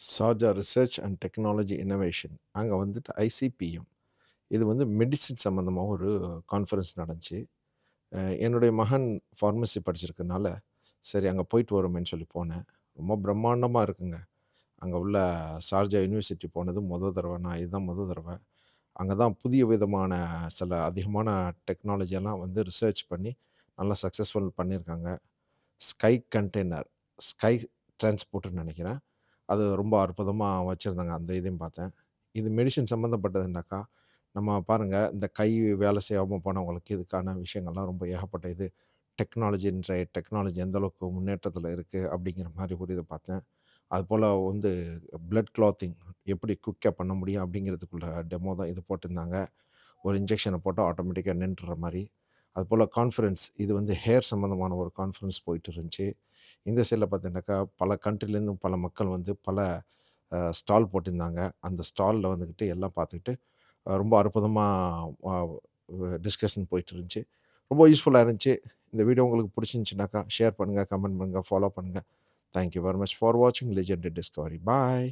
Sharjah research and technology innovation. அங்கே வந்துட்டு ICBM. இது வந்து மெடிசின் சம்மந்தமாக ஒரு கான்ஃபரன்ஸ் நடந்துச்சு. என்னுடைய மகன் ஃபார்மசி படிச்சிருக்கனால, சரி அங்கே போயிட்டு வருமேன்னு சொல்லி போனேன். ரொம்ப பிரம்மாண்டமாக இருக்குங்க. அங்கே உள்ள சார்ஜா யுனிவர்சிட்டி போனது மொத தடவை நான் இதுதான் முத தடவை அங்கே தான் புதிய விதமான சில அதிகமான டெக்னாலஜியெல்லாம் வந்து ரிசர்ச் பண்ணி, நல்லா சக்ஸஸ்ஃபுல் பண்ணியிருக்காங்க. ஸ்கை கண்டெய்னர், ஸ்கை டிரான்ஸ்போர்ட்ன்னு நினைக்கிறேன் அது ரொம்ப அற்புதமாக வச்சுருந்தாங்க அந்த இதையும் பார்த்தேன். இது மெடிசின் சம்மந்தப்பட்டதுனாக்கா, நம்ம பாருங்க இந்த கை வேலை செய்யாம போனவங்களுக்கு இதுக்கான விஷயங்கள்லாம் ரொம்ப ஏகப்பட்ட இது டெக்னாலஜின்ற டெக்னாலஜி எந்த அளவுக்கு முன்னேற்றத்தில இருக்கு அப்படிங்கிற மாரி ஒரு இத பார்த்தேன். அதுபோல வந்து பிளட் கிளாத்திங் எப்படி குயிக்கா பண்ண முடியும் அப்படிங்கிறதுக்குள்ள டெமோ தான் இது போட்டிருந்தாங்க. ஒரு இன்ஜெக்ஷன போட்டா ஆட்டோமேட்டிக்கா நின்றுற மாரி. அதுபோல் கான்ஃபரன்ஸ் இது வந்து ஹேர் சம்மந்தமான ஒரு கான்ஃபரன்ஸ் போயிட்டு இருந்துச்சு. இந்த சைடில் பார்த்தீங்கன்னாக்கா, பல கண்ட்ரிலேருந்தும் பல மக்கள் வந்து பல ஸ்டால் போட்டிருந்தாங்க. அந்த ஸ்டாலில் வந்துக்கிட்டு எல்லாம் பார்த்துக்கிட்டு, ரொம்ப அற்புதமாக டிஸ்கஷன் போயிட்டு இருந்துச்சு. ரொம்ப யூஸ்ஃபுல்லாக இருந்துச்சு. இந்த வீடியோ உங்களுக்கு பிடிச்சிருந்துச்சுனாக்கா ஷேர் பண்ணுங்கள் கமெண்ட் பண்ணுங்க, ஃபாலோ பண்ணுங்க. Thank you very much for வாட்சிங் லெஜெண்ட் டிஸ்கவரி. பாய்.